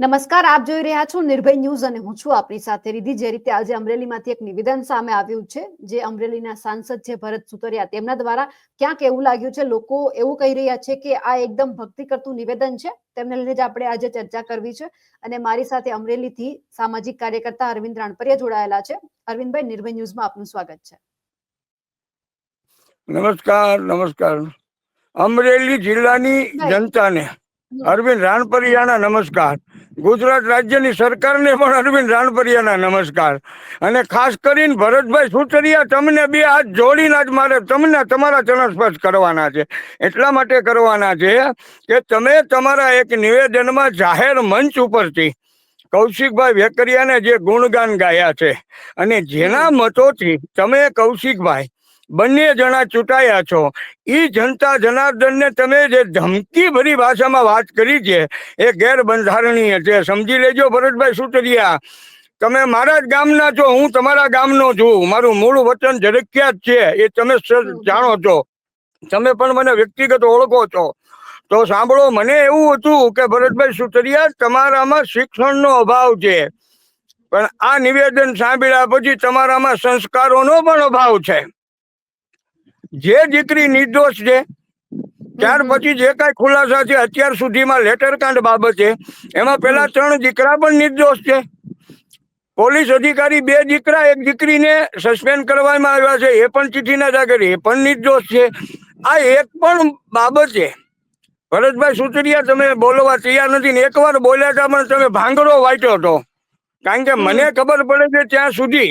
નમસ્કાર આપ જોઈ રહ્યા છો નિર્ભય ન્યૂઝ અને હું છું આપની સાથે રીધી જે રીતે આજે અમરેલીમાંથી એક નિવેદન સામે આવ્યું છે જે અમરેલીના સાંસદ છે ભરત સુતરિયા તેમના દ્વારા ક્યાંક એવું લાગ્યું છે લોકો એવું કહી રહ્યા છે કે આ એકદમ ભક્તિ કરતું નિવેદન છે. તેમને લઈને જ આપણે આજે ચર્ચા કરવી છે અને મારી સાથે અમરેલીથી સામાજિક કાર્યકર્તા અરવિંદ રાણપરિયા જોડાયેલા છે. અરવિંદભાઈ નિર્ભય ન્યૂઝમાં આપનું સ્વાગત છે. નમસ્કાર નમસ્કાર. અમરેલી જિલ્લાની જનતાને અરવિંદ રાણપરિયાના નમસ્કાર. ગુજરાત રાજ્યની સરકારને પણ અરવિંદ રાણપરિયાના નમસ્કાર. અને ખાસ કરીને ભરતભાઈ સુતરિયા તમને બે હાથ જોડીને જ મારે તમને તમારા ચરણસ્પર્શ કરવાના છે. એટલા માટે કરવાના છે કે તમે તમારા એક નિવેદનમાં જાહેર મંચ ઉપરથી કૌશિકભાઈ વેકરિયાને જે ગુણગાન ગાયા છે અને જેના મતોથી તમે કૌશિકભાઈ બંને જણા ચૂંટાયા છો. એ જનતા જનાર્દનને તમે જે ધમકી ભરી ભાષામાં વાત કરી છે, એ ગેરબંધારણીય છે. સમજી લેજો ભરતભાઈ સુતરિયા. તમે મારા જ ગામના છો, હું તમારા ગામનો છું. મારું મૂળ વતન ઝડકિયા જ છે, એ તમે જાણો છો. તમે પણ મને વ્યક્તિગત ઓળખો છો. તો સાંભળો, મને એવું હતું કે ભરતભાઈ સુતરિયા, તમારામાં શિક્ષણનો અભાવ છે. પણ આ નિવેદન સાંભળ્યા પછી તમારામાં સંસ્કારોનો પણ અભાવ છે. જે દીકરી નિર્દોષ છે ત્યાર પછી જે કાંઈ ખુલાસા છે અત્યાર સુધીમાં લેટર કાંડ બાબતે એમાં પેલા ત્રણ દીકરા પણ નિર્દોષ છે. પોલીસ અધિકારી બે દીકરા એક દીકરીને સસ્પેન્ડ કરવામાં આવ્યા છે એ પણ ચિઠ્ઠીના જાગર એ પણ નિર્દોષ છે. આ એક પણ બાબતે ભરતભાઈ સુતરિયા તમે બોલવા તૈયાર નથી ને એકવાર બોલ્યા હતા પણ તમે ભાંગડો વાંચ્યો હતો. કારણ કે મને ખબર પડે છે ત્યાં સુધી.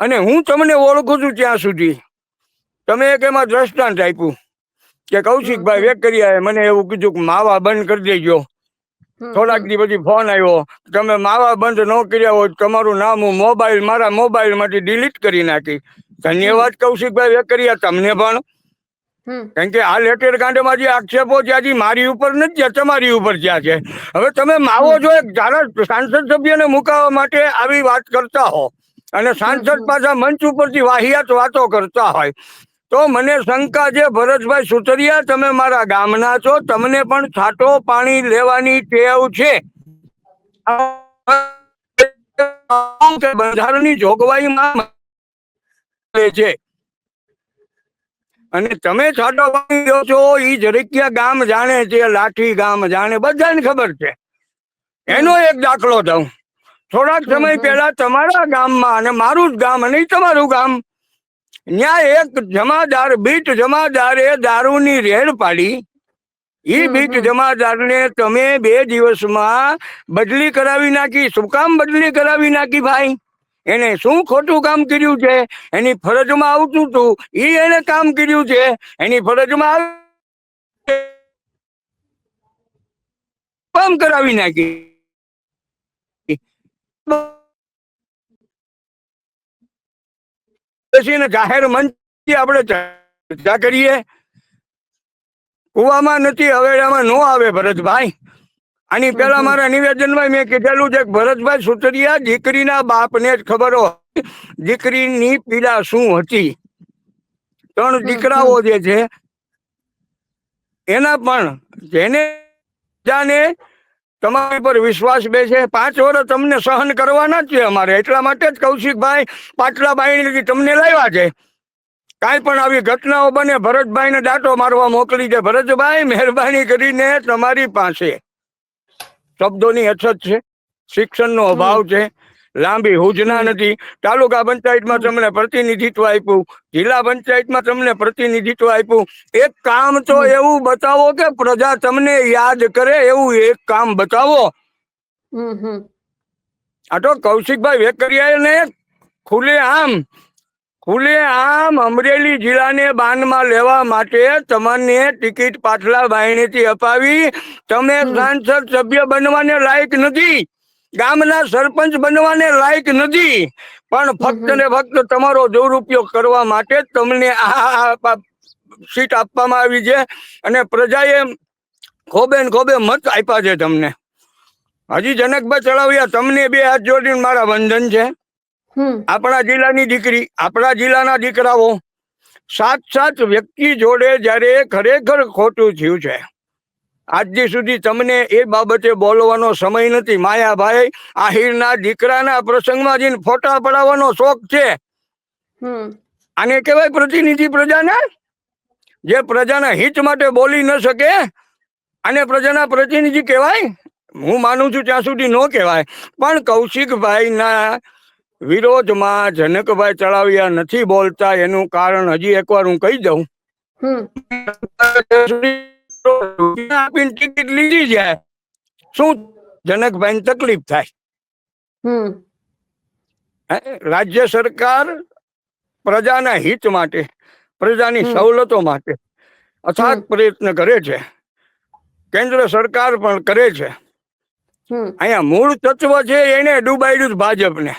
અને હું તમને ઓળખું છું ત્યાં સુધી. તમે એક એમાં દ્રષ્ટાંત આપ્યું. કે કૌશિકભાઈ વેકરિયાએ મને એવું કીધું કે માવા બંધ કરી દેજો. થોડાક દી પછી ફોન આવ્યો. તમે માવા બંધ ન કર્યા હોય તમારું નામ હું મોબાઈલ મારા મોબાઈલમાંથી ડિલીટ કરી નાખી. ધન્યવાદ કૌશિકભાઈ વેકરિયા તમને પણ. કારણ કે આ લેટર કાંડમાં જે આક્ષેપો છે મારી ઉપર નથી જ્યાં તમારી ઉપર જ્યાં છે. હવે તમે માવો જો એક ધારા સાંસદ સભ્યને મુકાવવા માટે આવી વાત કરતા હો અને સાંસદ પાછા મંચ ઉપરથી વાહિયાત વાતો કરતા હોય તો મને શંકા છે ભરતભાઈ સુતરિયા તમે મારા ગામના છો તમને પણ છાટો પાણી લેવાની ટેવ છે. બંધારણની જોગવાઈમાં છે. અને તમે છાટો પાણી લો છો એ જરીકિયા ગામ જાણે છે લાઠી ગામ જાણે બધાને ખબર છે. એનો એક દાખલો દઉં. થોડાક સમય પહેલા તમારા ગામમાં અને મારું જ ગામ અને તમારું ગામ ત્યાં એક જમાદાર બીટ જમાદારે દારૂની રેડ પાડી. એ બીટ જમાદારને તમે બે દિવસમાં બદલી કરાવી નાખી. શું કામ બદલી કરાવી નાખી ભાઈ? એને શું ખોટું કામ કર્યું છે? એની ફરજમાં આવતું હતું એ એને કામ કર્યું છે. એની ફરજમાં આવ- કામ કરાવી નાખી. બેસીને જાહેર મંચથી આપણે ચર્ચા કરીએ. કુવામાં નથી હવેડામાં નો આવે ભરતભાઈ. આની પેલા મારા નિવેદનમાં મેં કીધેલું છે ભરતભાઈ સુતરિયા દીકરીના બાપને જ ખબર હોય દીકરીની પીડા શું હતી? ત્રણ દીકરાઓ જે છે એના પણ જેને જાને તમારી પર વિશ્વાસ બેસે. પાંચ વર્ષ તમને સહન કરવાના જ છે અમારે. એટલા માટે જ કૌશિકભાઈ પાટલા બાઈની તમને લાવ્યા છે. કાંઈ પણ આવી ઘટનાઓ બને, ભરતભાઈને દાંટો મારવા મોકલી છે. ભરતભાઈ, મહેરબાની કરીને તમારી પાસે શબ્દોની અછત છે, શિક્ષણનો અભાવ છે. લાંબી હુજના નથી. તાલુકા પંચાયતમાં તમને પ્રતિનિધિત્વ આપ્યું. જિલ્લા પંચાયતમાં તમને પ્રતિનિધિત્વ આપ્યું. એક કામ તો એવું બતાવો કે પ્રજા તમને યાદ કરે એવું એક કામ બતાવો. આ તો કૌશિકભાઈ વેકરિયાને ખુલે આમ. ખુલે આમ અમરેલી જિલ્લાને બાનમાં લેવા માટે તમને ટિકિટ પાછલા બાયણીથી અપાવી. તમે સાંસદ સભ્ય બનવાને લાયક નથી. ગામના સરપંચ બનવાને લાયક નથી. પણ ફક્ત ને ફક્ત તમારો દુરુપયોગ કરવા માટે તમને આ સીટ આપવામાં આવી છે. અને પ્રજાએ ખોબે ને ખોબે મત આપ્યા છે તમને. હજી જનકભાઈ ચલાવ્યા તમને બે હાથ જોડીને મારા વંદન છે. આપણા જિલ્લાની દીકરી આપણા જિલ્લાના દીકરાઓ. સાત સાત વ્યક્તિ જોડે જ્યારે ખરેખર ખોટું થયું છે. આજથી સુધી તમને એ બાબતે બોલવાનો સમય નથી. માયાભાઈ આહિરના દીકરાના પ્રસંગમાં જઈને ફોટા પડાવવાનો શોખ છે. આને કહેવાય પ્રતિનિધિ પ્રજાના? જે પ્રજાના હિત માટે બોલી ન શકે અને પ્રજાના પ્રતિનિધિ કહેવાય? હું માનું છું ત્યાં સુધી ન કહેવાય. પણ કૌશિકભાઈના વિરોધમાં જનકભાઈ ચડાવ્યા નથી બોલતા એનું કારણ હજી એકવાર હું કહી દઉં. હમ. આપીને ટિકિટ લીધી જાય. શું જનકભાઈને તકલીફ થાય? રાજ્ય સરકાર પ્રજાના હિત માટે પ્રજાની સવલતો માટે અથાગ પ્રયત્ન કરે છે. કેન્દ્ર સરકાર પણ કરે છે. અહીંયા મૂળ તત્વ છે એને ડૂબાડ્યું ભાજપને.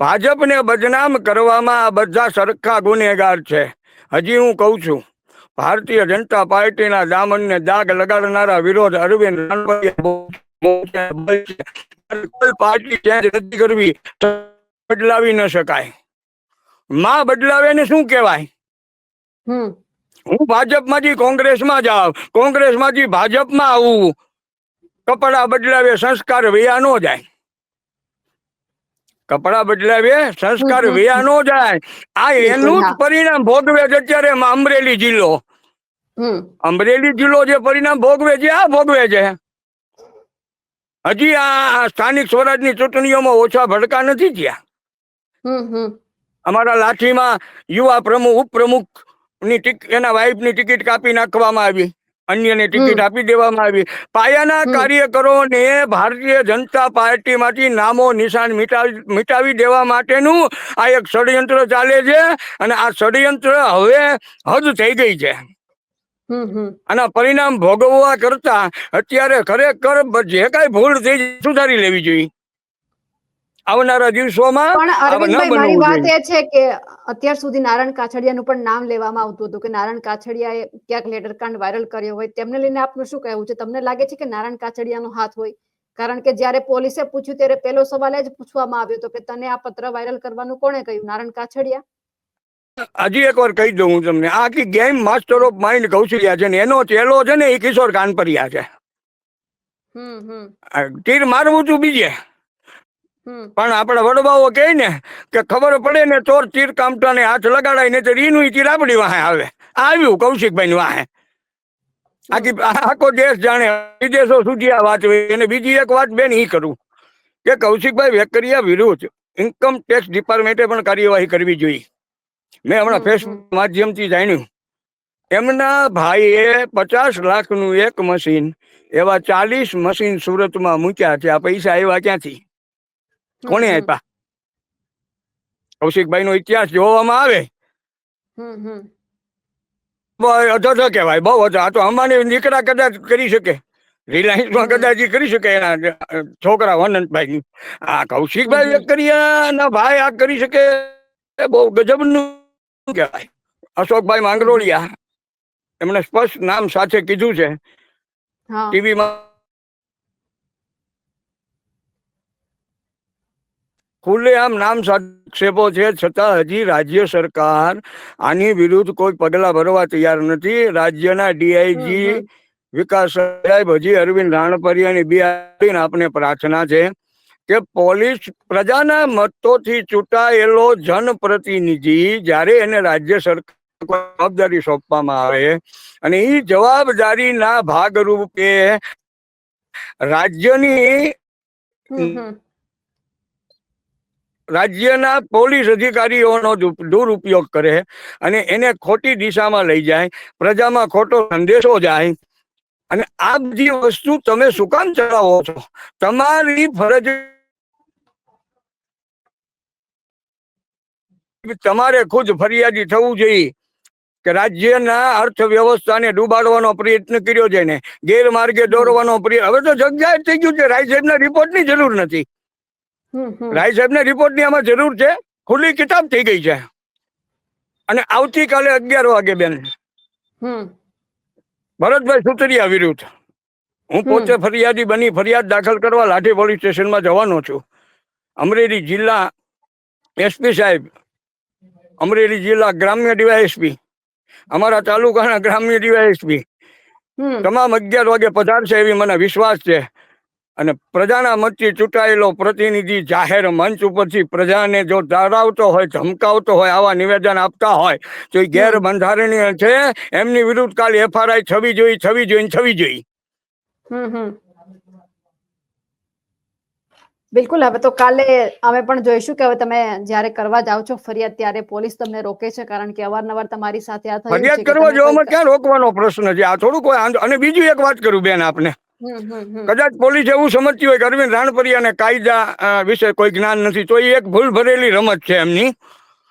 ભાજપને બદનામ કરવામાં આ બધા સરખા ગુનેગાર છે. હજી હું કહું છું ભારતીય જનતા પાર્ટીના દામનને દાગ લગાડનારા વિરોધ અરવિંદ. કોઈ પાર્ટી ચેન્જ નથી કરવી બદલાવી ન શકાય. માં બદલાવે ને શું કહેવાય? કોંગ્રેસ હું ભાજપમાંથી કોંગ્રેસમાં જાઉં કોંગ્રેસમાંથી ભાજપમાં આવું. કપડા બદલાવે સંસ્કાર વયા નો જાય. કપડા બદલાવે સંસ્કાર હમ, નો જાય. આ એનું જ પરિણામ ભોગવે છે અત્યારે અમરેલી જિલ્લો. અમરેલી જિલ્લો જે પરિણામ ભોગવે છે આ ભોગવે છે. હજી આ સ્થાનિક સ્વરાજની ચૂંટણીઓમાં ઓછા ભડકા નથી થયા. અમારા લાઠીમાં યુવા પ્રમુખ ઉપપ્રમુખની એના વાઇફની ટિકિટ કાપી નાખવામાં આવી. અન્યને ટિકિટ આપી દેવામાં આવી. પાયાના. કાર્યકરોને ભારતીય જનતા પાર્ટીમાંથી નામો નિશાન મિટાવી દેવા માટેનું આ એક ષડયંત્ર ચાલે છે. અને આ ષડયંત્ર હવે હદ થઈ ગઈ છે. આના પરિણામ ભોગવવા કરતા અત્યારે ખરેખર જે કઈ ભૂલ થઈ સુધારી લેવી જોઈએ. આવનારા દિવસોમાં મારી વાત એ છે કે અત્યાર સુધી નારાયણ કાછડિયાનું પણ નામ લેવામાં આવતું હતું કે નારાયણ કાછડિયાએ ક્યાંક લેટરકાંડ વાયરલ કર્યો હોય તેમને લઈને આપનું શું કહેવું છે? તમને લાગે છે કે નારાયણ કાછડિયાનો હાથ હોય? કારણ કે જ્યારે પોલીસે પૂછ્યું ત્યારે પહેલો સવાલ જ પૂછવામાં આવ્યો હતો કે તને આ પત્ર વાયરલ કરવાનું કોણે કહ્યું? નારાયણ કાછડિયા? હજી એકવાર કહી દઉં હું તમને. આ આખી game master of mind Kaushalya છે ને એનો ચેલો છે ને એ કિશોર કાનપરિયા છે. તીર મારવું તું બીજે. પણ આપણા વડવાઓ કહે ને કે ખબર પડે ને ચોર તીર કામટાને હાથ લગાડાય ને તો રીનું ઈ તીર આપણી વાહે આવે. આવ્યું કૌશિકભાઈ ની વાહે. આખી આખો દેશ જાણે વિદેશો સુધી આ વાત હોય. અને બીજી એક વાત બેન ઈ કરું કે કૌશિકભાઈ વેકરિયા વિરુદ્ધ ઇન્કમ ટેક્સ ડિપાર્ટમેન્ટે પણ કાર્યવાહી કરવી જોઈએ. મેં હમણાં ફેસબુક માધ્યમથી જાણ્યું. એમના ભાઈએ પચાસ લાખનું એક મશીન એવા ચાલીસ મશીન સુરતમાં મૂક્યા છે. આ પૈસા આવ્યા ક્યાંથી? કોણે આપ્યા? કૌશિકભાઈ નો ઇતિહાસ જોવામાં આવે? અધધ કહેવાય બહુ અધ આ તો અંબાની દીકરા કદાચ કરી શકે. રિલાયન્સમાં માં કદાચ કરી શકે એના છોકરા વનંતભાઈ આ કૌશિકભાઈ કરી ના ભાઈ આ કરી શકે. બહુ ગજબનું કહેવાય. અશોકભાઈ માંગરોળિયા એમણે સ્પષ્ટ નામ સાથે કીધું છે. ટીવીમાં ખુલ્લેઆમ નામ સાક્ષેપો છે છતાં હજી રાજ્ય સરકાર આની વિરુદ્ધ કોઈ પગલા ભરવા તૈયાર નથી. રાજ્યના ડીઆઈજી. વિકાસ સાહેબ હજી અરવિંદ રાણપરિયાની બિહારીને આપને પ્રાર્થના છે. કે પોલીસ પ્રજાના મતોથી ચૂંટાયેલો જનપ્રતિનિધિ જ્યારે એને રાજ્ય સરકાર જવાબદારી સોંપવામાં આવે અને એ જવાબદારીના ભાગરૂપે રાજ્યની રાજ્યના પોલીસ અધિકારીઓનો દુરુપયોગ કરે અને એને ખોટી દિશામાં લઈ જાય પ્રજામાં ખોટો સંદેશો જાય. અને આ બધી વસ્તુ તમે શું કામ ચલાવો છો? તમારી ફરજ તમારે ખુદ ફરિયાદી થવું જોઈએ કે રાજ્યના અર્થવ્યવસ્થાને ડૂબાડવાનો પ્રયત્ન કર્યો છે ને ગેરમાર્ગે દોરવાનો પ્રયત્ન હવે તો જગજાહેર થઈ ગયું છે રાય સાહેબના રિપોર્ટની જરૂર નથી. રાય સાહેબના રિપોર્ટની આમાં જરૂર છે ખુલ્લી કિતાબ થઈ ગઈ છે. અને આવતીકાલે અગિયાર વાગે બેન. ભરતભાઈ સુતરિયા વિરુદ્ધ. હું પોતે ફરિયાદી બની ફરિયાદ દાખલ કરવા લાઠી પોલીસ સ્ટેશનમાં જવાનો છું. અમરેલી જિલ્લા એસપી સાહેબ અમરેલી જિલ્લા ગ્રામ્ય ડીવાયએસપી. અમારા તાલુકાના ગ્રામ્ય ડીવાયએસપી. તમામ અગિયાર વાગે પધારશે એવી મને વિશ્વાસ છે. અને પ્રજાના મતથી ચૂંટાયેલો પ્રતિનિધિ જાહેર મંચ ઉપરથી પ્રજાને જો ડરાવતો હોય ધમકાવતો હોય આવા નિવેદન આપતા હોય તો એ ગેરબંધારણીય છે. એમની વિરુદ્ધ કાલે એફઆરઆઈ થવી જોઈએ થવી જોઈએ છવી થવી જોઈએ હમ હમ. બિલકુલ હવે તો કાલે અમે પણ જોઈશું કે હવે તમે જ્યારે કરવા જાઓ છો ફરિયાદ ત્યારે પોલીસ તમને રોકે છે કારણ કે અવારનવાર તમારી સાથે આ ફરિયાદ કરવા જવામાં ક્યાં રોકવાનો પ્રશ્ન છે? આ થોડું કોઈ અને બીજું એક વાત કરું બેન આપને. કદાચ પોલીસ એવું સમજતી હોય કે અરવિંદ રાણપરિયાને કાયદા વિશે કોઈ જ્ઞાન નથી તો એ એક ભૂલ ભરેલી રમત છે એમની.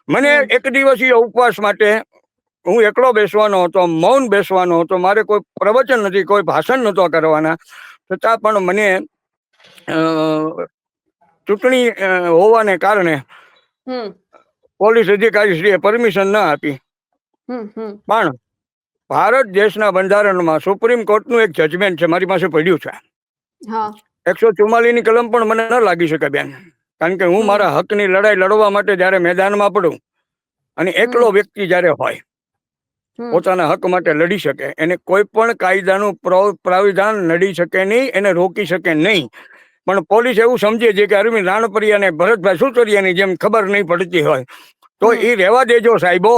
મને એક દિવસીય ઉપવાસ માટે હું એકલો બેસવાનો હતો મૌન બેસવાનો હતો મારે કોઈ પ્રવચન નથી કોઈ ભાષણ નહોતો કરવાના. છતાં પણ મને ચૂંટણી હોવાને કારણે પોલીસ અધિકારી અધિકારીશ્રીએ પરમિશન ના આપી. પણ ભારત દેશના બંધારણમાં સુપ્રીમ કોર્ટનું એક જજમેન્ટ છે મારી પાસે પડ્યું છે. એકસો ચુમ્માલીસની કલમ પણ મને ન લાગી શકે બેન. કારણ કે હું. મારા હકની લડાઈ લડવા માટે જયારે મેદાનમાં પડું અને એકલો વ્યક્તિ જયારે હોય પોતાના હક માટે લડી શકે એને કોઈ પણ કાયદાનું પ્ર- પ્રાવિધાન લડી શકે નહીં એને રોકી શકે નહીં. પણ પોલીસ એવું સમજે છે કે અરવિંદ રાણપરિયા ને ભરતભાઈ સુતરિયાની જેમ ખબર નહીં પડતી હોય. તો એ રહેવા દેજો સાહેબો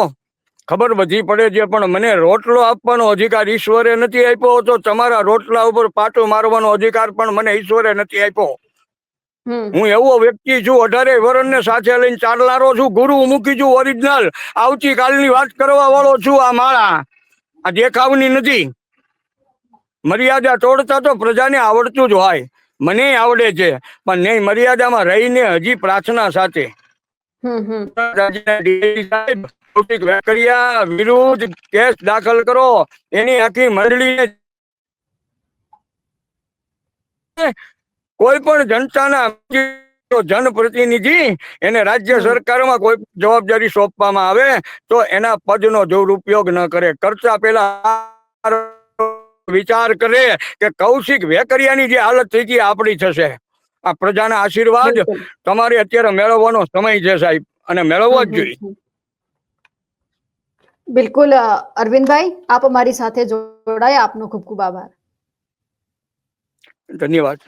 ખબર બધી પડે છે પણ મને રોટલો આપવાનો અધિકાર ઈશ્વરે નથી આપ્યો. તો તમારા રોટલા ઉપર પાટો મારવાનો અધિકાર પણ મને ઈશ્વરે નથી આપ્યો. હું એવો વ્યક્તિ છું અઢારે વર્ષને સાથે લઈને ચાલનારો છું ગુરુ મૂકી છું ઓરિજિનલ. આવતીકાલની વાત કરવા વાળો છું આ માળા. આ દેખાવની નથી. મર્યાદા તોડતા તો પ્રજાને આવડતું જ હોય. મને આવડે છે પણ નહીં મર્યાદામાં રહીને હજી પ્રાર્થના સાથે. વિરુદ્ધ કેસ દાખલ કરો એની આખી મંડળીને કોઈ પણ જનતાના જનપ્રતિનિધિ એને રાજ્ય. સરકારમાં કોઈ જવાબદારી સોંપવામાં આવે તો એના પદનો દુરુપયોગ ન કરે. કરતા પેલા વિચાર કરે કે કૌશિક વેકરિયાની જે હાલત થઈ ગઈ આપણી થશે. આ પ્રજાના આશીર્વાદ તમારે અત્યારે મેળવવાનો સમય છે સાહેબ અને મેળવવો જ જોઈએ. બિલકુલ. અરવિંદભાઈ આપ અમારી સાથે જોડાયા. આપનો ખૂબ ખૂબ આભાર. ધન્યવાદ.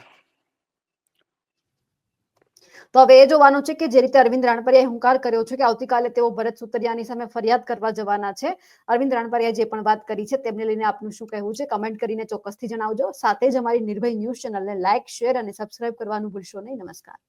તો હવે એ જોવાનું છે કે જે રીતે અરવિંદ રાણપરિયાએ હુંકાર કર્યો છે કે આવતીકાલે તેઓ ભરત સુતરિયાની સામે ફરિયાદ કરવા જવાના છે. અરવિંદ રાણપરિયાએ જે પણ વાત કરી છે તેમને લઈને આપનું શું કહેવું છે? કમેન્ટ કરીને ચોક્કસથી જણાવજો. સાથે જ અમારી નિર્ભય ન્યૂઝ ચેનલને લાઇક શેર અને સબસ્ક્રાઇબ કરવાનું ભૂલશો નહીં. નમસ્કાર.